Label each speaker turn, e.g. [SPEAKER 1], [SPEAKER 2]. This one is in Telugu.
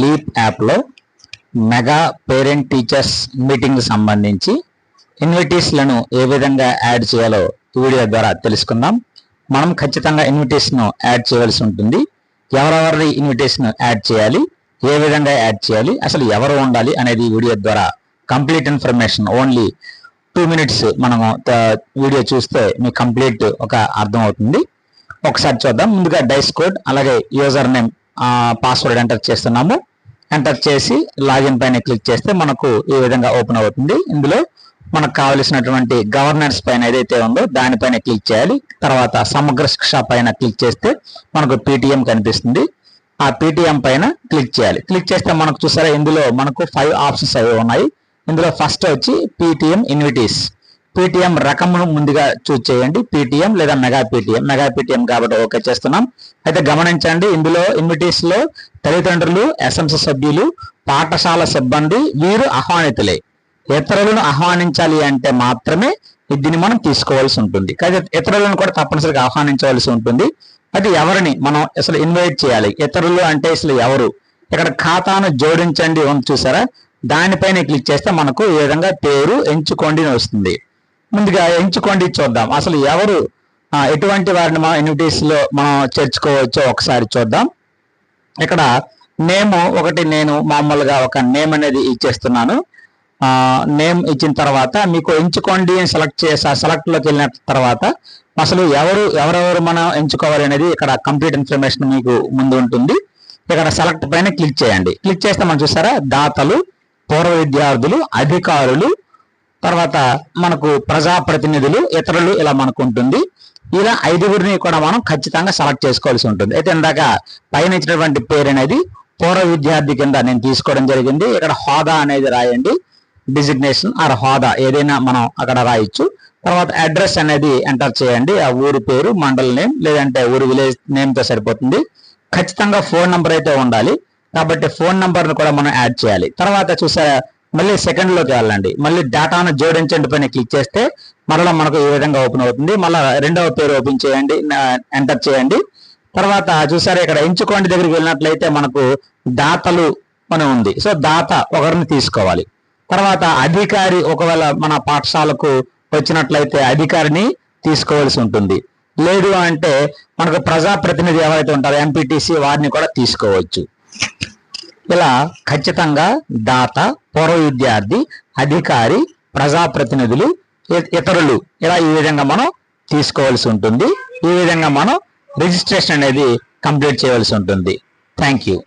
[SPEAKER 1] లీప్ యాప్లో మెగా పేరెంట్ టీచర్స్ మీటింగ్ సంబంధించి ఇన్విటీస్లను ఏ విధంగా యాడ్ చేయాలో ఈ వీడియో ద్వారా తెలుసుకుందాం. మనం ఖచ్చితంగా ఇన్విటేషన్ యాడ్ చేయవలసి ఉంటుంది. ఎవరెవరి ఇన్విటేషన్ యాడ్ చేయాలి? ఏ విధంగా యాడ్ చేయాలి? అసలు ఎవరు ఉండాలి అనేది ఈ వీడియో ద్వారా complete information only two minutes మనము వీడియో చూస్తే మీకు కంప్లీట్ ఒక అర్థం అవుతుంది. ఒకసారి చూద్దాం. ముందుగా డైస్ కోడ్ అలాగే యూజర్ నేమ్ పాస్వర్డ్ ఎంటర్ చేస్తున్నాము. ఎంటర్ చేసి లాగిన్ పైన క్లిక్ చేస్తే మనకు ఈ విధంగా ఓపెన్ అవుతుంది. ఇందులో మనకు కావలసినటువంటి గవర్నెన్స్ పైన ఏదైతే ఉందో దానిపైన క్లిక్ చేయాలి. తర్వాత సమగ్ర శిక్ష పైన క్లిక్ చేస్తే మనకు పీటీఎం కనిపిస్తుంది. ఆ పీటీఎం పైన క్లిక్ చేయాలి. క్లిక్ చేస్తే మనకు చూసారా ఇందులో మనకు ఫైవ్ ఆప్షన్స్ అవి ఉన్నాయి. ఇందులో ఫస్ట్ వచ్చి పీటీఎం ఇన్విటీస్ పీటీఎం రకమును ముందుగా చూస్ చేయండి. పీటీఎం లేదా మెగా పీటీఎం మెగా పీటీఎం కాబట్టి ఓకే చేస్తున్నాం. అయితే గమనించండి ఇందులో ఇన్విటీస్లో తల్లిదండ్రులు ఎస్ఎంసీ సభ్యులు పాఠశాల సిబ్బంది వీరు ఆహ్వానితులే. ఇతరులను ఆహ్వానించాలి అంటే మాత్రమే దీన్ని మనం తీసుకోవాల్సి ఉంటుంది. కానీ ఇతరులను కూడా తప్పనిసరిగా ఆహ్వానించవలసి ఉంటుంది. అది ఎవరిని మనం అసలు ఇన్వైట్ చేయాలి? ఇతరులు అంటే అసలు ఎవరు? ఇక్కడ ఖాతాను జోడించండి. ఉంది చూసారా? దానిపైన క్లిక్ చేస్తే మనకు ఈ విధంగా పేరు ఎంచుకోండి అని వస్తుంది. ముందుగా ఎంచుకోండి చూద్దాం. అసలు ఎవరు ఎటువంటి వారిని మనం ఇన్విటేషన్లో మనం చేర్చుకోవచ్చో ఒకసారి చూద్దాం. ఇక్కడ నేమ్ ఒకటి నేను మామూలుగా ఒక నేమ్ అనేది ఇచ్చేస్తున్నాను. నేమ్ ఇచ్చిన తర్వాత మీకు ఎంచుకోండి అని సెలెక్ట్ చేసా సెలెక్ట్లోకి వెళ్ళిన తర్వాత అసలు ఎవరు ఎవరెవరు మనం ఎంచుకోవాలి అనేది ఇక్కడ కంప్లీట్ ఇన్ఫర్మేషన్ మీకు ముందు ఉంటుంది. ఇక్కడ సెలెక్ట్ పైన క్లిక్ చేయండి. క్లిక్ చేస్తే మనం చూసారా? దాతలు పూర్వ విద్యార్థులు అధికారులు తర్వాత మనకు ప్రజాప్రతినిధులు ఇతరులు ఇలా మనకు ఉంటుంది. ఇలా ఐదుగురిని కూడా మనం ఖచ్చితంగా సెలెక్ట్ చేసుకోవాల్సి ఉంటుంది. అయితే ఇందాక పైన ఇచ్చినటువంటి పేరు అనేది పూర్వ విద్యార్థి కింద నేను తీసుకోవడం జరిగింది. ఇక్కడ హోదా అనేది రాయండి. డిజిగ్నేషన్ ఆర్ హోదా ఏదైనా మనం అక్కడ రాయొచ్చు. తర్వాత అడ్రస్ అనేది ఎంటర్ చేయండి. ఆ ఊరి పేరు మండల్ నేమ్ లేదంటే ఊరి విలేజ్ నేమ్తో సరిపోతుంది. ఖచ్చితంగా ఫోన్ నంబర్ అయితే ఉండాలి. కాబట్టి ఫోన్ నంబర్ను కూడా మనం యాడ్ చేయాలి. తర్వాత చూసారా మళ్ళీ సెకండ్లోకి వెళ్ళండి. మళ్ళీ డేటాను జోడించండి పైన క్లిక్ చేస్తే మరలా మనకు ఈ విధంగా ఓపెన్ అవుతుంది. మళ్ళీ రెండవ పేరు ఓపెన్ చేయండి ఎంటర్ చేయండి. తర్వాత చూసారు ఇక్కడ ఎంచుకోండి దగ్గరికి వెళ్ళినట్లయితే మనకు దాతలు అని ఉంది. సో దాత ఒకరిని తీసుకోవాలి. తర్వాత అధికారి ఒకవేళ మన పాఠశాలకు వచ్చినట్లయితే అధికారిని తీసుకోవాల్సి ఉంటుంది. లేదు అంటే మనకు ప్రజాప్రతినిధి ఎవరైతే ఉంటారో ఎంపీటీసీ వారిని కూడా తీసుకోవచ్చు. ఇలా ఖచ్చితంగా దాత పూర్వ విద్యార్థి అధికారి ప్రజాప్రతినిధులు ఇ- ఇతరులు. ఇలా ఈ విధంగా మనం తీసుకోవాల్సి ఉంటుంది. ఈ విధంగా మనం రిజిస్ట్రేషన్ అనేది కంప్లీట్ చేయవలసి ఉంటుంది. Thank you